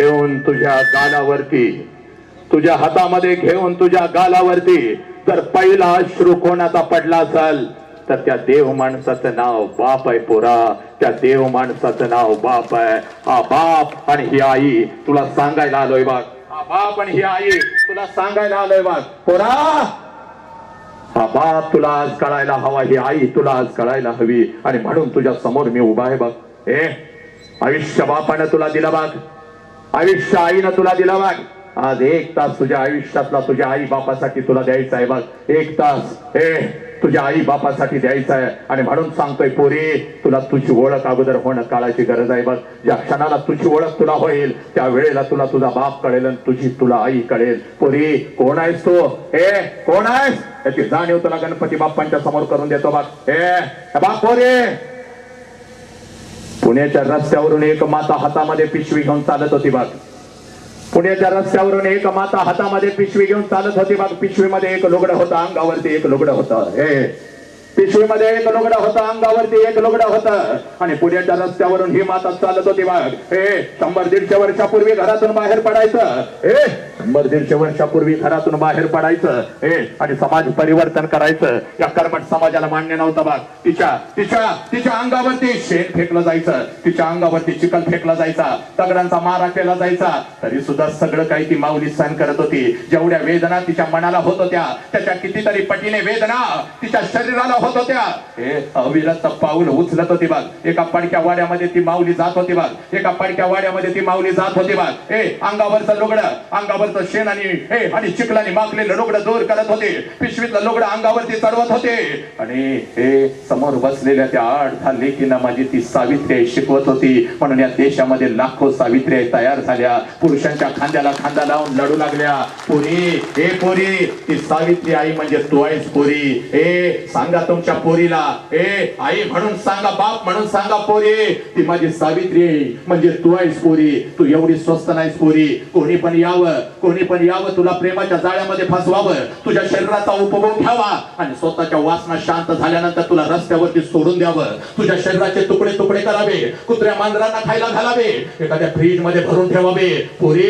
घेऊन तुझ्या गालावरती तुझ्या हातामध्ये घेऊन तुझ्या गालावरती जर पहिला अश्रू कोणाचा पडला असेल तर त्या देव माणसाचं नाव बाप आहे पोरा. त्या देव माणसाचं नाव बाप आहे. हा बाप आणि ही आई तुला सांगायला आलोय बाग हा बाप आणि ही आई तुला सांगायला आलोय बाग पोरा! हा बाप तुला आज कळायला हवा ही आई तुला आज कळायला हवी. आणि म्हणून तुझ्या समोर मी उभा आहे बघ. ए आयुष्य बापानं तुला दिलं बाग आयुष्य आईनं तुला दिलं बघ आज एक तास तुझ्या आयुष्यातला तुझ्या आई बापासाठी तुला द्यायचा आहे बघ. एक तास. हे तुझ्या आई बापासाठी द्यायचा आहे. आणि म्हणून सांगतोय पोरी तुला तुझी ओळख अगोदर होणं काळाची गरज आहे बघ. ज्या क्षणाला तुझी ओळख तुला होईल त्या वेळेला तुला तुझा बाप कळेल आणि तुझी तुला आई कळेल. पोरी कोण आहेस तू? ए कोण आहेस? याची जाणीव तुला गणपती बाप्पांच्या समोर करून देतो बघ. ए बाप पोरी! पुण्याच्या रस्त्यावरून एक माता हातामध्ये पिशवी घेऊन चालत होती बाग. पुण्याच्या रस्त्यावरून एक माता हातामध्ये पिशवी घेऊन चालत होती बाग. पिशवीमध्ये एक लुगडं होतं अंगावरती एक लुगडं होतं. हे पिशवीमध्ये एक लुगडा होता अंगावरती एक लुगडा होता. आणि पुण्याच्या रस्त्यावरून ही माता चालत होती बाग हे शंभर दीडशे वर्षापूर्वी घरातून बाहेर पडायचं. हे शंभर दीडशे वर्षापूर्वी घरातून बाहेर पडायचं. हे आणि समाज परिवर्तन करायचं. या कर्मट समाजाला मान्य नव्हतं बाग तिच्या तिच्या तिच्या अंगावरती शेण फेकलं जायचं. तिच्या अंगावरती चिकन फेकला जायचा. दगडांचा मारा केला जायचा. तरी सुद्धा सगळं काही ती माऊली सहन करत होती. जेवढ्या वेदना तिच्या मनाला होत होत्या त्याच्या कितीतरी पटीने वेदना तिच्या शरीराला होत होत्या. हे अविरत पाऊल उचलत होती बाग. एका पडक्या वाड्यामध्ये ती माऊली जात होती बाग. एका पडक्या वाड्यामध्ये ती माऊली जात होती बाग. हे अंगावरचं लुगडं अंगावरचं शेण आणि हे आणि चिखलाने मागलेलं लुगडं दूर करत होते. पिशवीतलं लुगडं अंगावरती चढवत होते. आणि हे समोर बसलेल्या त्या आठ दहा लेकींना माझी ती सावित्री शिकवत होती. म्हणून या देशामध्ये लाखो सावित्री तयार झाल्या. पुरुषांच्या खांद्याला खांदा लावून लढू लागल्या. पुरी हे पुरी ती सावित्री आई म्हणजे तू आहेस पोरी. हे सांगा तुमच्या पोरीला. ए आई म्हणून सांगा बाप म्हणून सांगा पोरी. ती माझी सावित्री म्हणजे तू आहेस पोरी. तू एवढी स्वस्त नाहीस पोरी. कोणी पण यावं कोणी पण यावं तुला प्रेमाच्या जाळ्यामध्ये फसवावं. तुझ्या शरीराचा उपभोग घ्यावा. आणि स्वतःच्या वासना शांत झाल्यानंतर तुला रस्त्यावरती सोडून द्यावं. तुझ्या शरीराचे तुकडे तुकडे करावे. कुत्र्या मांजरांना खायला घालावे. एखाद्या फ्रीजमध्ये भरून ठेवावे. पोरी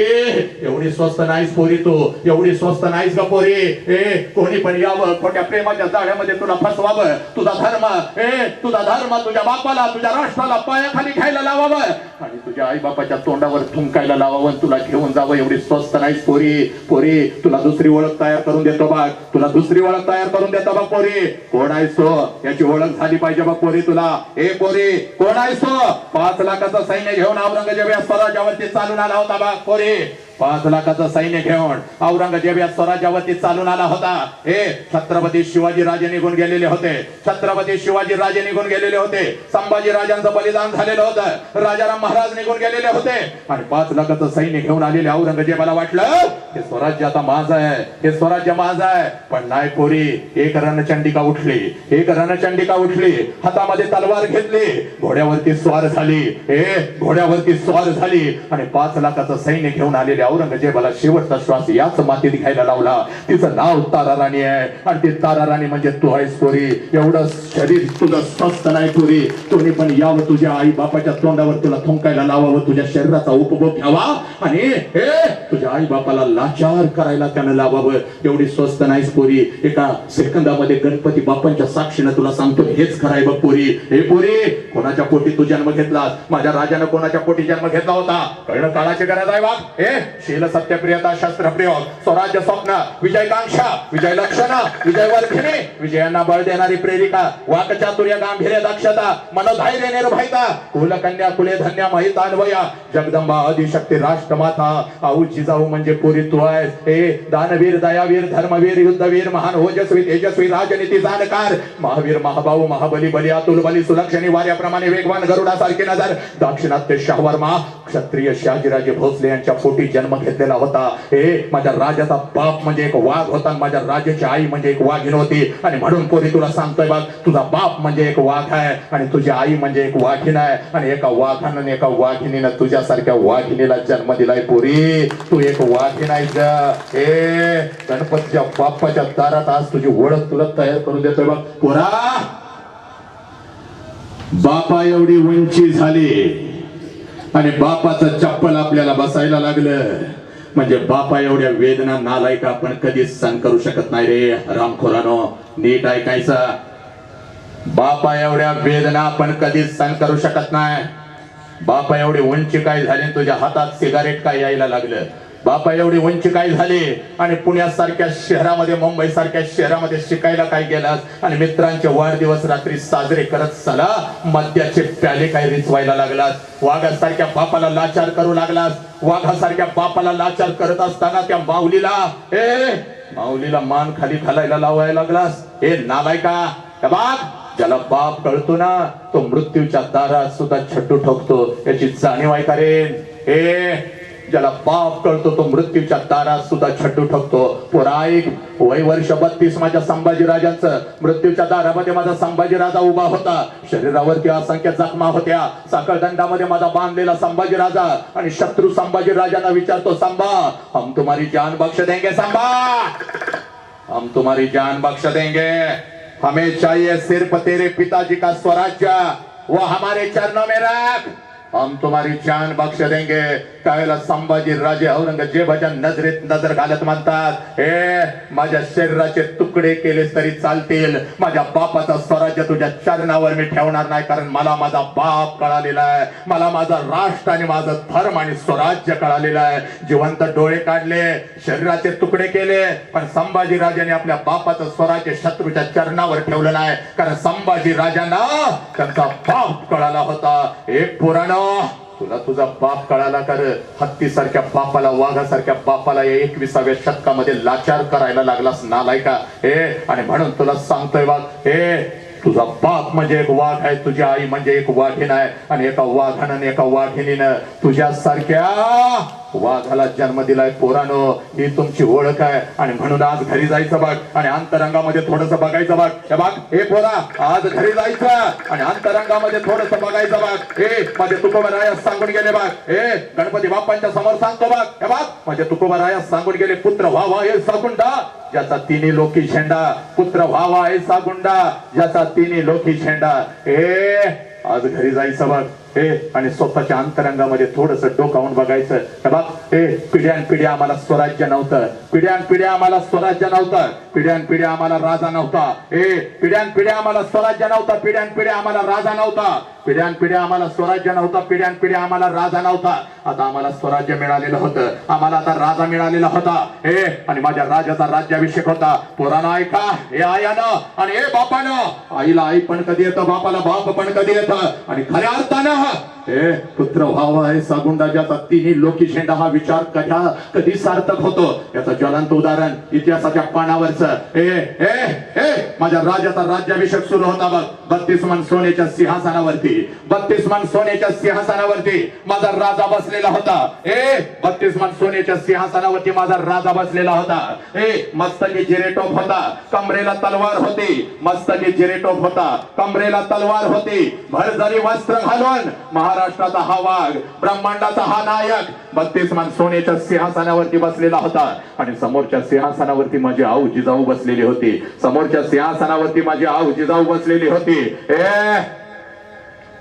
एवढी स्वस्त नाहीस पोरी तू. एवढी स्वस्त नाहीस का पोरी. ए कोणी पण यावं खोट्या प्रेमाच्या जाळ्यामध्ये तुला फसवा. लावावं. तुझा धर्म ए तुझा धर्म तुझ्या बापाला तुझ्या राष्ट्राला पायाखाली घ्यायला लावावं. आणि तुझ्या आई बापाच्या तोंडावर थुंकायला लावावं तुला घेऊन जावं एवढी स्वस्त नाही पोरी. पोरी तुला दुसरी ओळख तयार करून देतो बघ. तुला दुसरी ओळख तयार करून देतो बघ पोरी. कोण आहेस तो? याची ओळख झाली पाहिजे बघ पोरी तुला. ए पोरी कोण आहेस तो? पाच लाखाचं सैन्य घेऊन औरंगजेब या स्वराज्यावरती चालून आला होता बघ पोरी. पाच लाखाचं सैन्य घेऊन औरंगजेब या स्वराज्यावरती चालून आला होता. हे छत्रपती शिवाजी राजे निघून गेलेले होते. छत्रपती शिवाजी राजे निघून गेलेले होते. संभाजी राजांचं बलिदान झालेलं होतं. राजाराम महाराज निघून गेलेले होते. आणि पाच लाखाचं सैन्य घेऊन आलेले औरंगजेबाला वाटलं हे स्वराज्य आता माझं आहे. हे स्वराज्य माझं आहे. पण नाही पोरी एक रणचंडिका उठली. एक रणचंडिका उठली. हातामध्ये तलवार घेतली. घोड्यावरती स्वार झाली. हे घोड्यावरती स्वार झाली. आणि पाच लाखाचं सैन्य घेऊन आलेले औरंगजेबाला शेवटचा श्वास याच मातीत घ्यायला लावला. तिचं नाव तारा राणी आहे. आणि ती तारा राणी म्हणजे तू आहेस पोरी. एवढं शरीर तुझं स्वस्थ नाही पोरी. तुम्ही पण यावं तुझ्या आई बापाच्या तोंडावर तुला थुंकायला लावावं. तुझ्या शरीराचा उपभोग घ्यावा. आणि हे तुझ्या आई बापाला लाचार करायला त्यानं लावावं. एवढी स्वस्त नाहीस पोरी. एका सेकंदामध्ये गणपती बाप्पांच्या साक्षीनं तुला सांगतो हेच खराय बघ पोरी. हे पोरी कोणाच्या पोटी तू जन्म घेतलास? माझ्या राजानं कोणाच्या पोटी जन्म घेतला होता? कळणं काळाची गरज आहे बाप हे शील सत्यप्रियता शस्त्रप्रयोग स्वराज्य स्वप्न विजयकांक्षा विजय लक्षण विजय वर्धिनी विजयांना बळ देणारी प्रेरिका वाक चातुर्य गांभीर्य दक्षता मनोधैर्य निर्भयता कुलकन्या कुले धन्य महितान्वया जगदंबा अधिशक्ती राष्ट्रमाता आऊ जिजाऊ म्हणजे पुरी तू आहेस. हे दानवीर दयावीर धर्मवीर युद्धवीर महान ओजस्वी तेजस्वी राजनीती जाणकार महावीर महाभाऊ महाबली बली अतुल बली सुलक्षणी वाऱ्याप्रमाणे वेगवान गरुडासारखे नजर दाक्षिणात्य शाहवर्मा क्षत्रिय शहाजीराजे भोसले यांच्या पोटी जन्म घेतलेला होता. हे माझ्या राजाचा बाप म्हणजे एक वाघ होता. माझ्या राजाची आई म्हणजे एक वाघिन होती. आणि म्हणून पोरी तुला सांगतोय बघ तुझा बाप म्हणजे एक वाघ आहे. आणि तुझी आई म्हणजे एक वाघिन आहे. आणि एका वाघानं आणि एका वाघिणीनं तुझ्यासारख्या वाघिणीला जन्म दिलाय पोरी. तू एक वाघिन आहे हे गणपतीच्या बाप्पाच्या दारात आज तुझी ओळख तुला तयार करून देतोय बघ. पोरा बापा एवढी उंची झाली. आणि बापाचं चप्पल आपल्याला बसायला लागलं. म्हणजे बापा एवढ्या वेदना नालायक आपण कधीच सहन करू शकत नाही रे. रामखोरानो नीट ऐकायचं. बापा एवढ्या वेदना आपण कधीच सहन करू शकत नाही. बापा एवढी उंची काय झाली तुझ्या हातात सिगारेट काय यायला लागलं? बापा एवढी उंची काय झाली आणि पुण्यासारख्या शहरामध्ये मुंबई सारख्या शहरामध्ये शिकायला काय गेलास? आणि मित्रांचे वाढदिवस रात्री साजरे करत चला. मद्याचे प्याले काय रिचवायला लागलास? वाघासारख्या बापाला लाचार करू लागलास? वाघासारख्या बापाला लाचार करत असताना त्या माऊलीला ए माऊलीला मान खाली घालायला लावायला लागलास? हे नालायका का बाप ज्याला बाप कळतो ना तो मृत्यूच्या दारात सुद्धा छट्टू ठोकतो. याची जाणीव ऐका रे? हे ज्याला बाप कळतो तो मृत्यूच्या दारात सुद्धा छट्टू ठोकतो. पुराईक वय वर्ष बत्तीस माझ्या संभाजीराजांचं मृत्यूच्या दारामध्ये माझा संभाजीराजा उभा होता. शरीरावरती असंख्य जखमा होत्या. साखळदंडामध्ये माझा बांधलेला संभाजीराजा आणि शत्रू संभाजीराजांना विचारतो सांबा हम तुम्हारी जान बख्श देंगे सांबा हम तुम्हारी जान बख्श देंगे। हमें चाहिए सिर्फ तेरे पिताजी का स्वराज्य। वो हमारे चरणों में रख। हम तुम्हारी जान बख्श देंगे। त्यावेळेला संभाजी राजे औरंगजेबाच्या नजरेत नजर घालत म्हणतात हे माझ्या शरीराचे तुकडे केले तरी चालतील. माझ्या बापाचा स्वराज्य तुझ्या चरणावर मी ठेवणार नाही कारण मला माझा बाप कळालेला आहे. मला माझा राष्ट्र आणि माझं धर्म आणि स्वराज्य कळालेलं आहे. जिवंत डोळे काढले शरीराचे तुकडे केले पण संभाजी राजाने आपल्या बापाचं स्वराज्य शत्रूच्या चरणावर ठेवलं नाही कारण संभाजी राजांना त्यांचा बाप कळाला होता. एक पुराण तुला तुझा बाप कळाला कर हत्तीसारख्या बापाला वाघासारख्या बापाला या एकविसाव्या शतकामध्ये लाचार करायला लागलास नालायका हे आणि म्हणून तुला सांगतोय वाघ हे तुझा बाप म्हणजे एक वाघ आहे तुझी आई म्हणजे एक वाघीण आहे. आणि एका वाघानं एका वाघिणीनं तुझ्यासारख्या वाघाला जन्म दिलाय पोरानो ही तुमची ओळख आहे. आणि म्हणून आज घरी जायचं बघ. आणि अंतरंगामध्ये थोडस बघायचं बघ. हे बघ हे पोरा आज घरी जायचं. आणि अंतरंगामध्ये थोडस बघायचं बघ. हे माझे तुकोबरायास सांगून गेले बघ. हे गणपती बाप्पांच्या समोर सांगतो बघ. हे बघ माझे तुकोबरायास सांगून गेले पुत्र व्हावा हे सागुंडा. ज्याचा तिन्ही लोकी झेंडा पुत्र व्हावा हे सागुंडा. ज्याचा तिन्ही लोकी झेंडा हे आज घरी जायचं बघ. हे आणि स्वतःच्या अंतरंगामध्ये थोडस डोकावून बघायचं. हे हे पिढ्यान पिढ्या आम्हाला स्वराज्य नव्हतं. पिढ्यान पिढ्या आम्हाला स्वराज्य नव्हतं. पिढ्यान पिढ्या आम्हाला राजा नव्हता. हे पिढ्यान पिढ्या आम्हाला स्वराज्य नव्हता. पिढ्यान पिढ्या आम्हाला राजा नव्हता. पिढ्यान पिढ्या आम्हाला स्वराज्य नव्हता पिढ्यान पिढ्या आम्हाला राजा नव्हता. आता आम्हाला स्वराज्य मिळालेलं होतं. आम्हाला आता राजा मिळालेला होता. हे आणि माझ्या राजाचा राज्याभिषेक होता. पुराणा ऐका. हे आयानं आणि हे बापानं. आईला आई पण कधी येतं बापाला बाप पण कधी येतं? आणि खऱ्या अर्थानं हे पुत्र व्हावा हे सागुंडाच्या तिन्ही लोकी झेंडा हा विचार कध्या कधी सार्थक होतो? याचं ज्वलंत उदाहरण इतिहासाच्या पानावरच. हे हे हे माझ्या राजाचा राज्याभिषेक सुरू होता बघ. बत्तीस मन सोन्याच्या सिंहासनावरती. होती. बत्तीस मन सोन्याच्या सिंहासनावरती माझा राजा बसलेला होता. ए बत्तीस मन सोन्याच्या सिंहासनावरती माझा राजा बसलेला होता. ए मस्तकी जिरेटोप होता. कमरेला तलवार होती. मस्तकी जिरेटोप होता. कमरेला तलवार होती. भरझरी वस्त्र घालून महाराष्ट्राचा हा वाघ ब्रह्मांडाचा हा नायक बत्तीस मन सोन्याच्या सिंहासनावरती बसलेला होता. आणि समोरच्या सिंहासनावरती माझी आऊ जिजाऊ बसलेली होती. समोरच्या सिंहासनावरती माझी आऊ जिजाऊ बसलेली होती. ए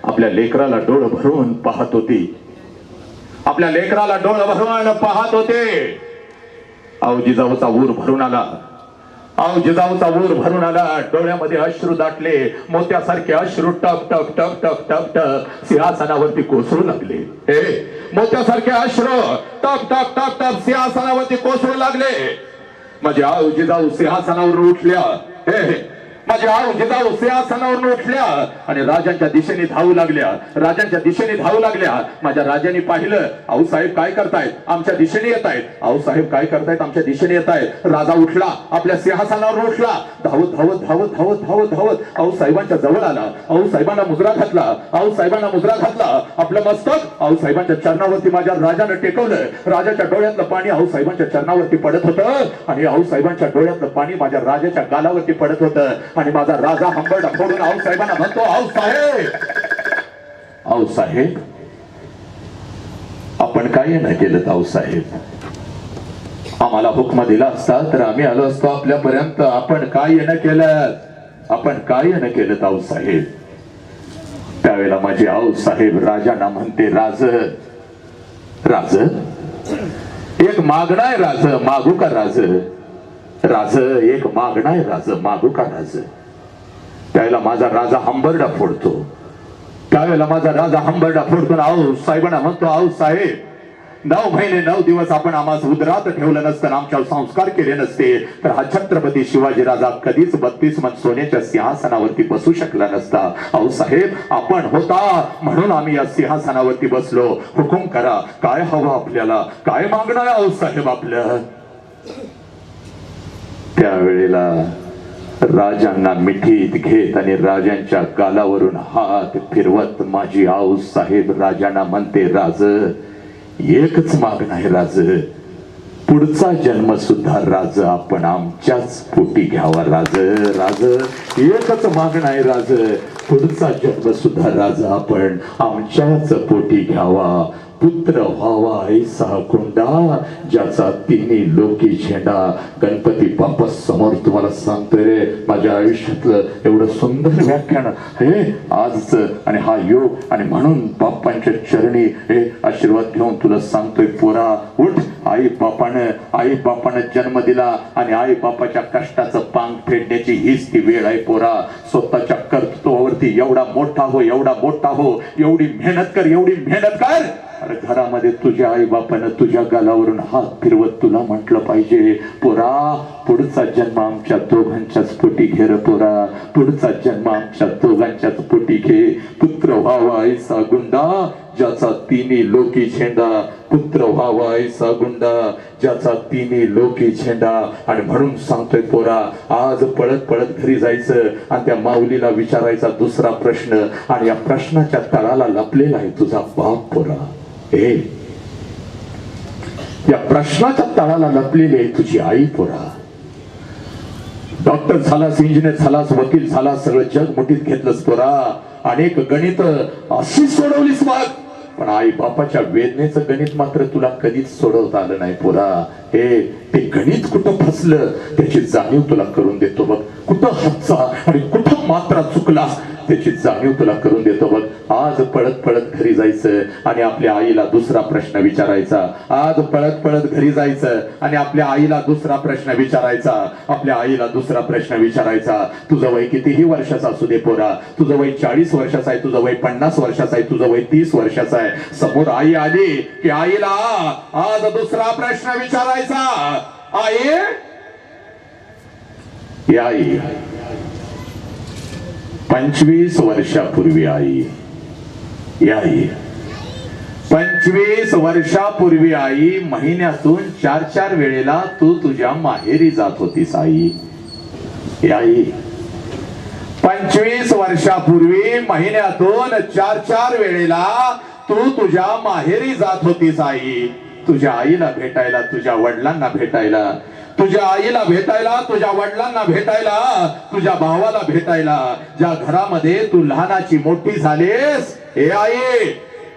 आपल्या लेकराला डोळ भरून पाहत होती. आपल्या लेकराला डोळ भरून पाहत होते. आऊ जिजाऊचा ऊर भरून आला. आऊ जिजाऊचा ऊर भरून आला. डोळ्यामध्ये अश्रू दाटले. मोत्यासारखे अश्रू टक टक टक टक टक टक सिंहासनावरती कोसळू लागले. हे मोत्यासारखे अश्रू टक टक टक टक सिंहासनावरती कोसळू लागले. माझे आऊ जिजाऊ सिंहासनावर उठल्या. हे माझ्या आऊ जिजाऊ सिंहासनावरून उठल्या आणि राजांच्या दिशेने धावू लागल्या. राजांच्या दिशेने धावू लागल्या. माझ्या राजाने पाहिलं आऊ साहेब काय करतायत? आमच्या दिशेने येत आहेत आऊ साहेब काय करतायत? आमच्या दिशेने येत आहेत राजा उठला आपल्या सिंहासनावर उठला. धावत धावत धावत धावत धावत धावत आऊ साहेबांच्या जवळ आला. आऊ साहेबांना मुजरा घातला. आऊ साहेबांना मुजरा घातला. आपलं मस्तक आऊ साहेबांच्या चरणावरती माझ्या राजानं टेकवलं. राजाच्या डोळ्यातलं पाणी आऊ साहेबांच्या चरणावरती पडत होतं आणि आऊ साहेबांच्या डोळ्यातलं पाणी माझ्या राजाच्या गालावरती पडत होतं. आणि माझा राजा हंबरडा फोडून आऊ साहेबांना म्हणतो आऊ साहेब. आऊ साहेब? आपण काय नाही केलं आऊ साहेब? आम्हाला हुकमा दिला असता तर आम्ही आलो असतो आपल्यापर्यंत. आपण काय येणं केलं? आपण काय येणं केलं ताऊ साहेब? त्यावेळेला माझे माझी आऊ साहेब राजांना म्हणते राज राज एक मागणं आहे राज मागू का राज? राज एक मागणा आहे राज मागू का राज. त्यावेळेला माझा राजा हंबरडा फोडतो. त्यावेळेला माझा राजा हंबरडा फोडतो आणि आऊ साहेबांना म्हणतो आऊ साहेब नऊ महिने नऊ दिवस आपण आम्हाला उदरात ठेवलं नसतं आमच्यावर संस्कार केले नसते. तर हा छत्रपती शिवाजी राजा कधीच बत्तीस मत सोन्याच्या सिंहासनावरती बसू शकला नसता. अहो साहेब आपण होता म्हणून आम्ही या सिंहासनावरती बसलो. हुकुम करा काय हवं आपल्याला? काय मागणं आहे अहो साहेब आपलं? त्यावेळेला राजांना मिठीत घेत आणि राजांच्या गालावरून हात फिरवत माझी आऊस साहेब राजांना म्हणते राज एकच मागणं आहे राज. पुढचा जन्म सुद्धा राज आपण आमच्याच पोटी घ्यावा राज. राज एकच मागणं आहे राज. पुढचा जन्म सुद्धा राज आपण आमच्याच पोटी घ्यावा. पुत्र व्हावा ऐसा कुंडा ज्याचा तिन्ही लोकी झेंडा गणपती बाप्पा समोर तुम्हाला सांगतोय रे. माझ्या आयुष्यातलं एवढं सुंदर व्याख्यान हे आजच आणि हा योग. आणि म्हणून बाप्पांच्या चरणी हे आशीर्वाद घेऊन तुला सांगतोय पोरा उठ. आई बापानं आई बापानं जन्म दिला आणि आई बापाच्या कष्टाचं पांग फेडण्याची हीच ती वेळ आहे पोरा. स्वतःच्या कर्तृत्वावरती एवढा मोठा हो एवढा मोठा हो. एवढी मेहनत कर एवढी मेहनत कर. अरे घरामध्ये तुझ्या आई बापानं तुझ्या गालावरून हात फिरवत तुला म्हटलं पाहिजे पोरा पुढचा जन्म आमच्या दोघांच्याच पोटी घे पोरा. पुढचा जन्म आमच्या दोघांच्याच पोटी घे. पुत्र व्हावा ऐसा गुंडा ज्याचा तिन्ही लोकी झेंडा. पुत्र व्हावा ऐसा गुंडा ज्याचा तिन्ही लोकी झेंडा. आणि म्हणून सांगतोय पोरा आज पळत पळत घरी जायचं आणि त्या माऊलीला विचारायचा दुसरा प्रश्न. आणि या प्रश्नाच्या तळाला लपलेला आहे तुझा बाप पोरा. ए या प्रश्नाच्या तळाला लपलेली आहे तुझी आई पोरा. डॉक्टर झालास इंजिनियर झालास वकील झालास सगळं जग मुठीत घेतलंस पोरा. अनेक गणित अशी सोडवलीस मग पण आई बापाच्या वेदनेचं गणित मात्र तुला कधीच सोडवता आलं नाही पोरा. हे ते गणित कुठं फसलं त्याची जाणीव तुला करून देतो बघ. कुठं हातचा आणि कुठं मात्रा चुकला त्याची जाणीव तुला करून देतो बघ आज पळत पळत घरी जायचं आणि आपल्या आईला दुसरा प्रश्न विचारायचा. आज पळत पळत घरी जायचं आणि आपल्या आईला दुसरा प्रश्न विचारायचा. आपल्या आईला दुसरा प्रश्न विचारायचा. तुझं वय कितीही वर्षाचा असू दे पोरा. तुझं वय चाळीस वर्षाचं आहे तुझं वय पन्नास वर्षाचं आहे तुझं वय तीस वर्षाचं आहे. समोर आई आली की आईला आज दुसरा प्रश्न विचारायचा. आई? या आई. पंचवीस वर्षापूर्वी आई या आई पंचवीस वर्षापूर्वी आई महिन्यातून चार चार वेळेला तू तुझ्या माहेरी जात होतीस आई. याई. आई पंचवीस वर्षापूर्वी महिन्यातून चार चार वेळेला तू तुझ्या माहेरी जात होतीस आई. तुझ्या आईला भेटायला तुझ्या वडिलांना भेटायला. तुझ्या आईला भेटायला तुझ्या वडिलांना भेटायला तुझ्या भावाला भेटायला ज्या घरामध्ये तू लहानाची मोठी झालीस हे आई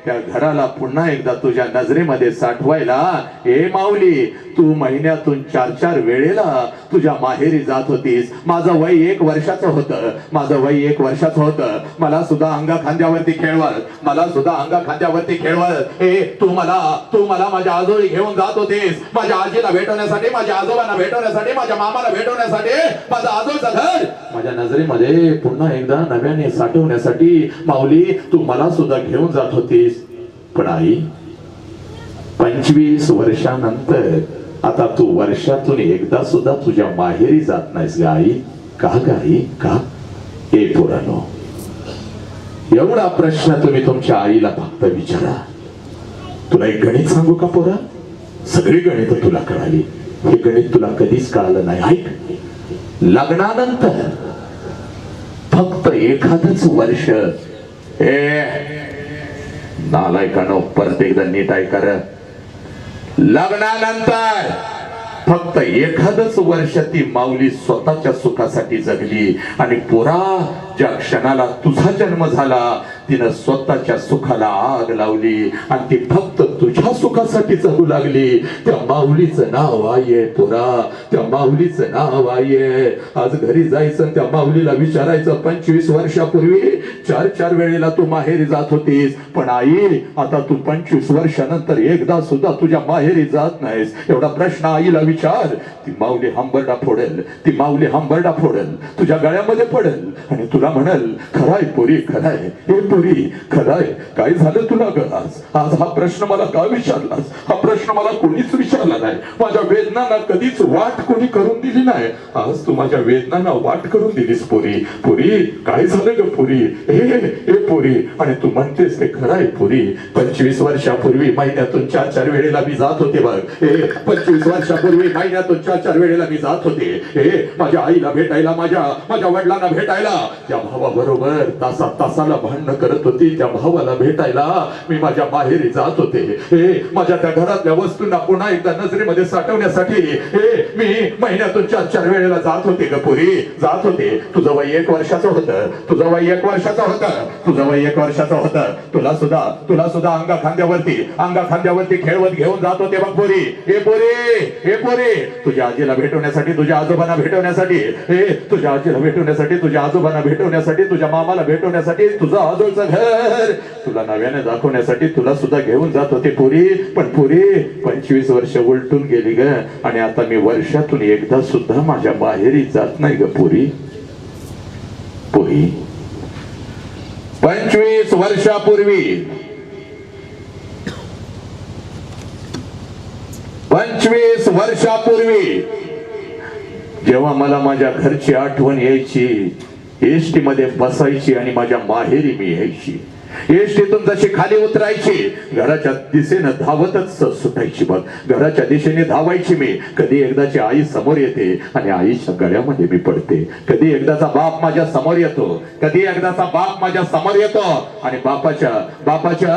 त्या घराला पुन्हा एकदा तुझ्या नजरेमध्ये साठवायला हे माऊली तू महिन्यातून चार चार वेळेला तुझ्या माहेरी जात होतीस. माझं वय एक वर्षाचं होतं. माझं वय एक वर्षाचं होतं. मला सुद्धा अंगा खांद्यावरती खेळवत मला सुद्धा अंगा खांद्यावरती खेळवत हे तू मला तू मला माझ्या आजोळी घेऊन जात होतीस. माझ्या आजीला भेटवण्यासाठी माझ्या आजोबांना भेटवण्यासाठी माझ्या मामाला भेटवण्यासाठी माझं आजोळचं घर माझ्या नजरेमध्ये पुन्हा एकदा नव्याने साठवण्यासाठी माऊली तू मला सुद्धा घेऊन जात होतीस. पण आई पंचवीस वर्षानंतर आता तू वर्षातून एकदा सुद्धा तुझ्या माहेरी जात नाहीस ग आई. का गाई का? ए पुरानो एवढा प्रश्न तुम्ही तुमच्या आईला फक्त विचारा. तुला एक गणित सांगू का पोरा? सगळी गणित तुला कळाली. हे गणित तुला कधीच कळालं नाही. ऐक. लग्नानंतर फक्त एखादच वर्ष. ए नालायकानो परत एकदा नीट ऐकार. लग्नानंतर फक्त एखादच वर्ष ती माऊली स्वतःच्या सुखासाठी जगली आणि पुरा ज्या क्षणाला तुझा जन्म झाला तिनं स्वतःच्या सुखाला आग लावली आणि ती फक्त तुझ्या सुखासाठी जगू लागली. त्या माऊलीचं नाव आहे पोरा. त्या माऊलीचं नाव आहे. आज घरी जायचं त्या माऊलीला विचारायचं पंचवीस वर्षापूर्वी चार चार वेळेला तू माहेरी जात होतीस. पण आई आता तू पंचवीस वर्षानंतर एकदा सुद्धा तुझ्या माहेरी जात नाहीस. एवढा प्रश्न आईला विचार. ती माऊली हंबरडा फोडेल. ती माऊली हंबरडा फोडेल. तुझ्या गळ्यामध्ये पडेल. आणि तू तुला म्हणेल खराय पोरी खराय हे पोरी खराय काय झालं तुला ग आज? आज हा प्रश्न मला का विचारलास? हा प्रश्न मला कोणीच विचारला नाही. माझ्या वेदनांना कधीच वाट कोणी करून दिली नाही. आज तू माझ्या वेदनांना वाट करून दिलीस पोरी. पोरी काय झालं ग पोरी? हे हे पोरी. आणि तू म्हणतेस ते खराय पोरी. पंचवीस वर्षापूर्वी महिन्यातून चार चार वेळेला मी जात होते बघ. हे पंचवीस वर्षापूर्वी महिन्यातून चार चार वेळेला मी जात होते. हे माझ्या आईला भेटायला माझ्या माझ्या वडिलांना भेटायला. त्या भावाबरोबर तासा तासाला भांडणं करत होती. त्या भावाला भेटायला मी माझ्या माहेरी जात होते. हे माझ्या त्या घरातल्या वस्तूंना पुन्हा एकदा नजरेमध्ये साठवण्यासाठी हे मी महिन्यातून चार चार वेळेला जात होते ग पुरी. जात होते. तुझं वय एक वर्षाचं होतं. तुझं वय एक वर्षाचं होतं. तुझं वय एक वर्षाचं होतं. तुला सुद्धा तुला सुद्धा अंगा खांद्यावरती अंगा खांद्यावरती खेळवत घेऊन जात होते बघ पोरी. हे पोरी हे पोरी. तुझ्या आजीला भेटवण्यासाठी तुझ्या आजोबांना भेटवण्यासाठी हे तुझ्या आजीला भेटवण्यासाठी तुझ्या आजोबांना भेटवण्यासाठी तुझ्या मामाला भेटवण्यासाठी तुझं आजोळचं घर. तुला नव्याने दाखवण्यासाठी तुला सुद्धा घेऊन जात होते पुरी. पण पुरी पंचवीस वर्ष उलटून गेली ग. आणि आता मी वर्षातून एकदा सुद्धा माझ्या बाहेरी जात नाही ग पुरी. पुरी. पंचवीस वर्षापूर्वी. पंचवीस वर्षापूर्वी. जेव्हा मला माझ्या घरची आठवण यायची एसटी मध्ये बसायची आणि माझ्या माहेरी मी यायची. एसटीतून जशी खाली उतरायची घराच्या दिशेनं धावतच सुटायची बघ. घराच्या दिशेने धावायची मी. कधी एकदाची आई समोर येते आणि आईच्या गळ्यामध्ये मी पडते. कधी एकदाचा बाप माझ्यासमोर येतो. कधी एकदाचा बाप माझ्यासमोर येतो. आणि बापाच्या बापाच्या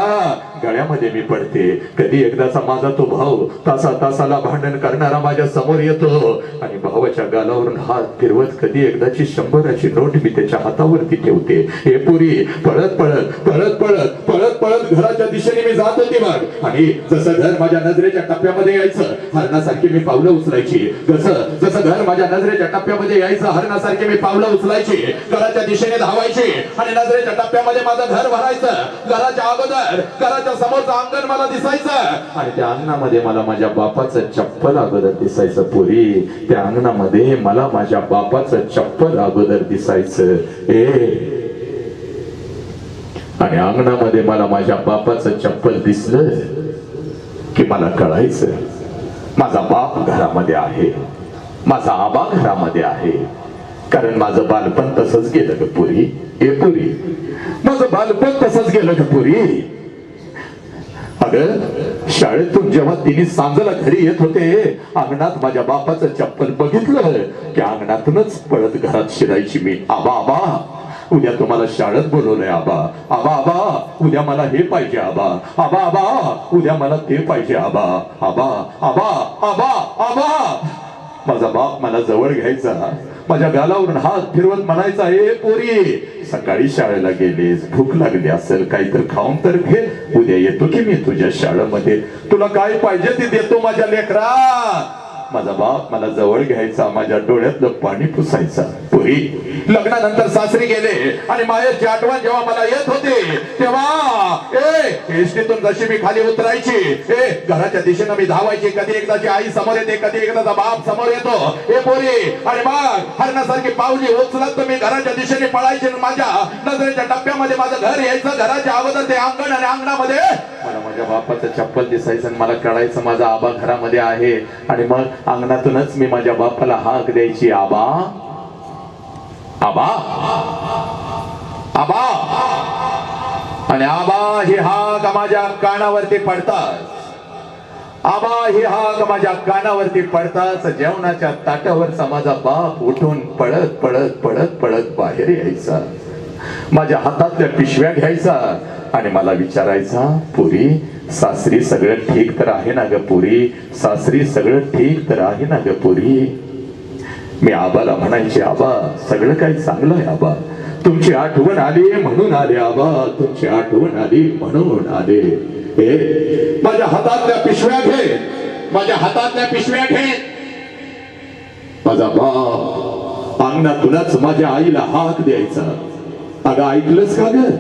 गळ्यामध्ये मी पडते. कधी एकदाचा माझा तो हो, भाऊ तासा तासाला भांडण करणारा माझ्यासमोर येतो हो. आणि भावाच्या गालावरून हात फिरवत कधी एकदाची शंभराची नोट मी त्याच्या हातावरती ठेवते. हे पुरी पळत पळत पळत पळत पळत पळत घराच्या दिशेने मी जात होती मग आणि जसं घर माझ्या नजरेच्या टप्प्यामध्ये यायचं हरणासारखी मी पावलं उचलायची. जसं जसं घर माझ्या नजरेच्या टप्प्यामध्ये यायचं हरणासारखी मी पावलं उचलायची. घराच्या दिशेने धावायची. आणि नजरेच्या टप्प्यामध्ये माझं घर भरायचं. घराच्या अगोदर घराच्या समोरचं अंगण मला दिसायचं. आणि त्या अंगणामध्ये मला माझ्या बापाचं चप्पल अगोदर दिसायचं पुरी. त्या अंगणामध्ये मला माझ्या बापाचं चप्पल अगोदर दिसायचं. ए. आणि अंगणामध्ये मला माझ्या बापाचं चप्पल दिसलं की मला कळायचं माझा बाप घरामध्ये आहे. माझा आबा घरामध्ये आहे. कारण माझं बालपण तसंच गेलं ग पुरी. ए पुरी माझं बालपण तसंच गेलं ग पुरी. अगं शाळेतून जेव्हा तिने सांजला घरी येत होते अंगणात माझ्या बापाचं चप्पल बघितलं की अंगणातूनच पळत घरात शिरायची मी. आबा आबा उद्या तुम्हाला शाळेत बोलवलंय आबा. आबा आबा उद्या मला हे पाहिजे आबा. आबा आबा उद्या मला ते पाहिजे आबा. आबा आबा आबा आबा. माझा बाप मला जवळ घ्यायचा. माझ्या गालावरून हात फिरवत म्हणायचा ए पोरी सकाळी शाळेला गेलीस भूक लागली असेल काहीतरी खाऊन तर घे. उद्या येतो की मी तुझ्या शाळेमध्ये? तुला काय पाहिजे ते देतो माझ्या लेकरा माझा बाप मला जवळ घ्यायचा माझ्या डोळ्यातलं पाणी पुसायचा. होई. लग्नानंतर सासरी गेले आणि माहेरची आठवण जेव्हा मला येत होती तेव्हा ए एसटीतून जशी मी खाली उतरायची ए घराच्या दिशेनं मी धावायची कधी एकदाची आई समोर येते कधी एकदाचा बाप समोर येतो हे पोरी आणि मग हरणासारखी पावली उचलत तर मी घराच्या दिशेने पळायची माझ्या नजरेच्या टप्प्यामध्ये माझं घर यायचं घराच्या अगोदर ते अंगण आणि अंगणामध्ये. मला माझ्या बापाचं चप्पल दिसायचं आणि मला कळायचं माझा आबा घरामध्ये आहे. आणि मग अंगणातूनच मी माझ्या बापाला हाक द्यायची आबा आबा. आबा. आणि आबा ही हाक माझ्या कानावरती पडतात आबा ही हाक माझ्या कानावरती पडताच. जेवणाच्या ताटावरचा माझा बाप उठून पळत पळत पळत पळत बाहेर यायचा. माझ्या हातातल्या पिशव्या घ्यायचा आणि मला विचारायचा पुरी सासरी सगळं ठीक तर आहे ना ग पुरी? सासरी सगळं ठीक तर आहे ना ग पुरी? मी आबाला म्हणायचे आबा सगळं काही चांगलं आहे आबा. तुमची आठवण आली म्हणून आले आबा. तुमची आठवण आली म्हणून आले. हे माझ्या हातातल्या पिशव्या घे. माझ्या हातातल्या पिशव्या घे. माझा बाप अंगणातूनच माझ्या आईला हाक द्यायचा. अगं ऐकलंच का ग?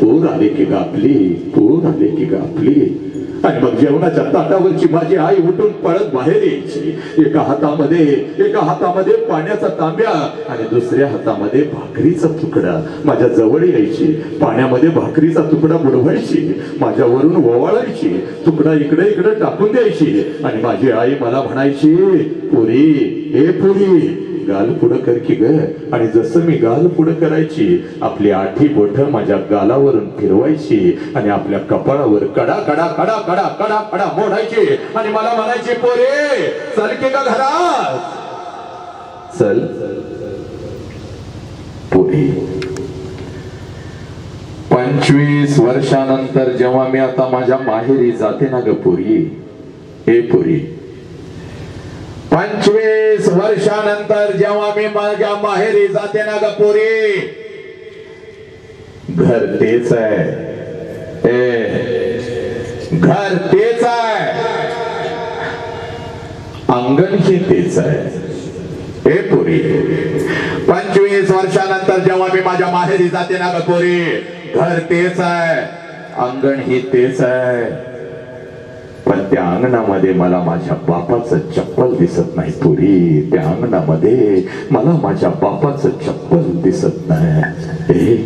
पूर आले की गापली पूर आले की गापली. आणि मग जेवणाच्या ताटावरची माझी आई उठून पळत बाहेर यायची. एका हातामध्ये एका हातामध्ये पाण्याचा तांब्या आणि दुसऱ्या हातामध्ये भाकरीचा तुकडा. माझ्या जवळ यायची. पाण्यामध्ये भाकरीचा तुकडा बुडवायची. माझ्यावरून ओवाळायची. तुकडा इकडे इकडे टाकून द्यायची. आणि माझी आई मला म्हणायची पुरी हे पुरी गाल पुढं कर की ग. आणि जसं मी गाल पुढं करायची आपली आठी बोट माझ्या गालावरून फिरवायची आणि आपल्या कपाळावर कडा कडा कडा कडा कडा कडा मोडायची. आणि मला म्हणायची पोरे चल की का घरात. चल. पोरे पंचवीस वर्षानंतर जेव्हा मी आता माझ्या माहेरी जाते ना ग पुरी. हे पुरी. पंचवीस वर्षानंतर जेव्हा मी माझ्या माहेरी जाते ना ग घर तेच आहे. ए, घर तेच आहे. अंगण हे तेच आहे. हे पुरी. पंचवीस वर्षानंतर जेव्हा मी माझ्या माहेरी जाते ना ग घर तेच आहे. अंगण हे तेच आहे. पण त्या अंगणामध्ये मला माझ्या बापाचं चप्पल दिसत नाही पुरी. त्या अंगणामध्ये मला माझ्या बापाचं चप्पल दिसत नाही.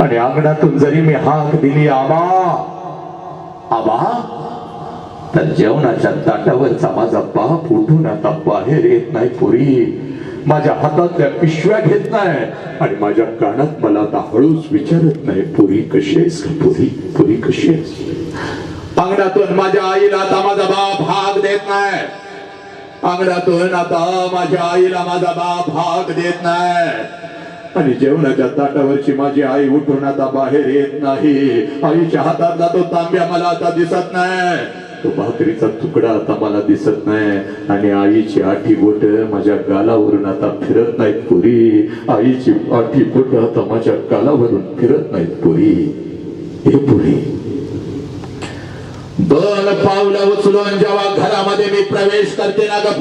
आणि अंगणातून जरी मी हाक दिली आबा आबा तर जेवणाच्या ताटावरचा माझा बाप उठून आता बाहेर येत नाही पुरी. माझ्या हातातल्या पिशव्या घेत नाही आणि माझ्या कानात मला आता हळूच विचारत नाही पुरी कशी आहेस का पुरी? पुरी कशी आहेस? अंगणातून माझ्या आईला आता माझा बाप हाक देत नाही. अंगणातून आता माझ्या आईला माझा बाप हाक देत नाही. आणि जेवणाच्या ताटावरची माझी आई उठून आता बाहेर येत नाही. आईच्या हातातला तो तांब्या मला आता दिसत नाही. तो भाकरीचा तुकडा आता मला दिसत नाही. आणि आईची आठी बोट माझ्या गालावरून आता फिरत नाहीत पुरी. आईची आठी बोट आता माझ्या गालावरून फिरत नाहीत पुरी. हे पुरी. दोन पावलं उचलून जेव्हा घरामध्ये मी प्रवेश करते ना ग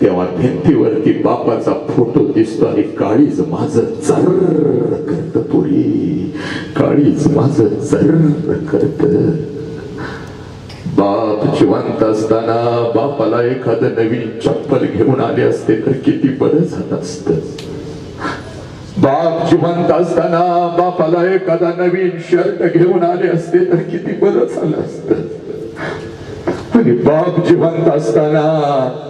तेव्हा भिंतीवरती बापाचा फोटो दिसतो आणि काळीज माझ चर्र करत पुरी काळीज माझ चर्र करत. बाप जिवंत असताना बापाला एखादं नवीन चप्पल घेऊन आले असते तर किती बरं झालं असत. बाप जिवंत असताना बापाला एखादा नवीन शर्ट घेऊन आले असते तर किती बरं झालं असत. आणि बाप जिवंत असताना